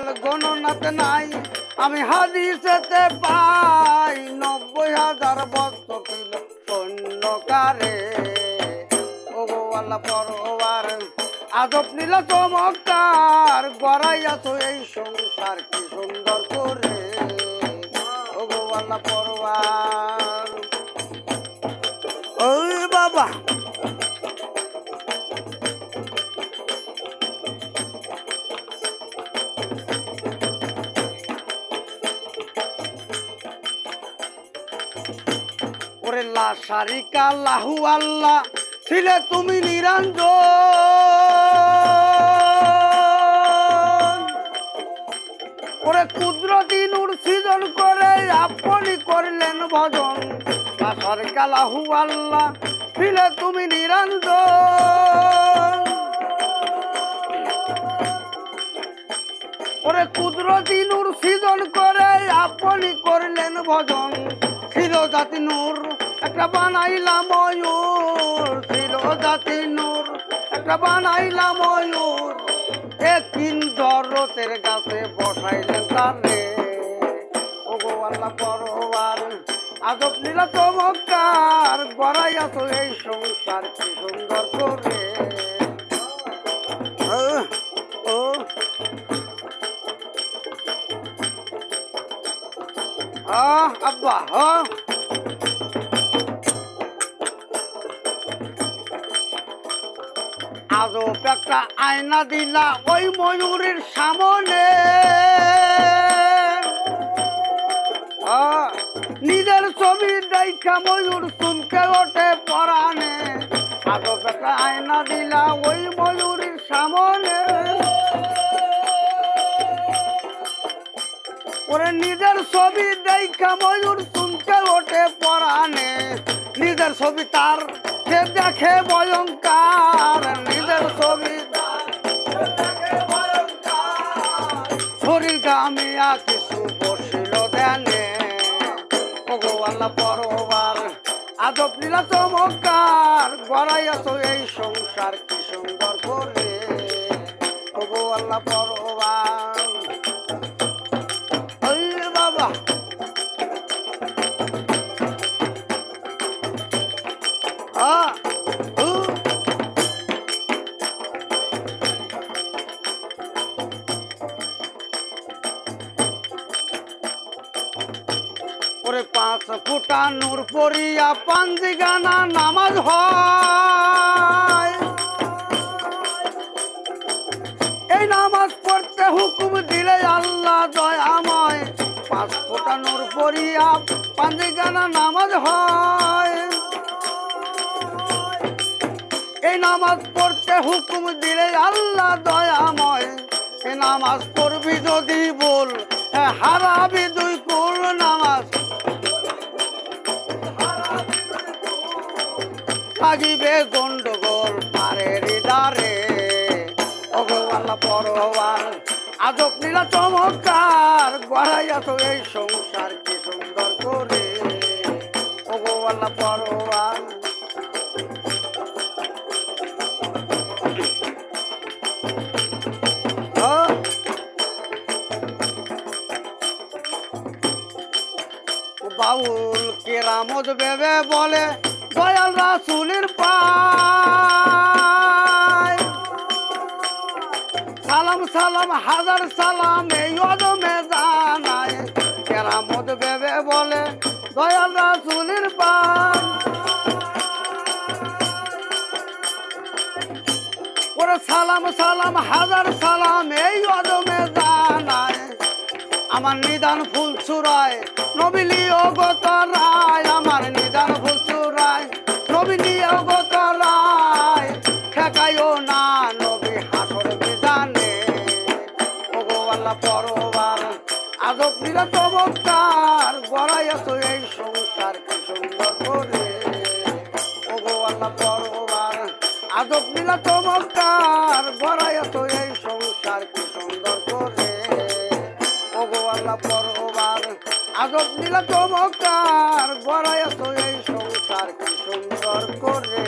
সাল গণনাতে নাই। আমি হাদিসেতে পাই, নব্বই হাজার বছর ছিল সৈন্যকারে ও গো আল্লাহ পরবার আদব নিল চমৎকার গড়াইয়াছো এই সংসার কি সুন্দর করে। ওগোয়ালা পরোয়ার লা শারিকা লাহু আল্লাহ, ছিলে তুমি নিরঞ্জন। ওরে কুদরতি নূর সৃজন করে আপনি করলেন ভজন। লা শারিকা লাহু আল্লাহ, ছিলে তুমি নিরঞ্জন। ওরে কুদরতি নূর সৃজন করে আপনি করলেন ভজন। ছিল জাতি নূর একটা বানাইলাম ময়ূর ছিল জাতি নূর। একটা বানাইলাম ময়ূর একিন জরতের গাছে বসাইলেন তারে। ও গো আল্লাহ পরবার নীলা চমৎকার গড়াই আছো এই সংসার কি সুন্দর করে। আহ আব্বা হ্যাঁ আজও একটা আয়না দিলা ওই ময়ূরের সামনে। নিজের ছবি দেখা ময়ূর চুমকে ওঠে পরানে আজও একটা আয়না দিলা ওই ময়ূরের সামনে। ওরে নিজের ছবি দেখা ময়ূর শুনতে ওঠে পরানে নিজের ছবি তার সে দেখে ভয়ঙ্কার। ওগো আল্লাহ পরবার আদব লীলা চমৎকার গড়াইয়াছো এই সংসার কি সুন্দর করে। ওগো আল্লাহ পরবার বাবা। আ ওরে পাঁচ ফুটা নূর পরিয়া পাঞ্জি গানা নামাজ হয়। এই নামাজ পড়তে হুকুম দিলে আল্লাহ দয়াময় পাঁচ ফোটা নূর পড়িয়া পাঞ্জি গানা নামাজ হয়। এই নামাজ পড়তে হুকুম দিলে আল্লাহ দয়াময় এই নামাজ পড়বি যদি বল হ্যাঁ, হারাবি দুই কুল নামাজ। লাগিবে গন্ডগোল পারের দারে ভগবাল্লা পরবার আদব নীলা চমৎকার গড়াইয়াছ এই সংসার কি সুন্দর করে। ভগবাল্লা পরবার আহ বাউল কেরামত ভেবে বলে রাসুলের সালাম সালাম, হাজার সালাম এই অদমে জানায়। কেরামত বলে রাসুলের ওরে সালাম সালাম, হাজার সালাম এই অদমে জানায়। আমার নিদান ফুল চুরায় নবিলি অগত আল্লাহ পরবার আদব নিলা চমৎকার গড়াইয়াছ এই সংসার কি সুন্দর করে। ওগো আল্লাহ পরবার আদব নিলা চমৎকার গড়াইয়াছ এই সংসার কি সুন্দর করে। ওগো আল্লাহ পরবার আদব নীলা চমৎকার গড়াইয়াছ এই সংসার কি সুন্দর করে।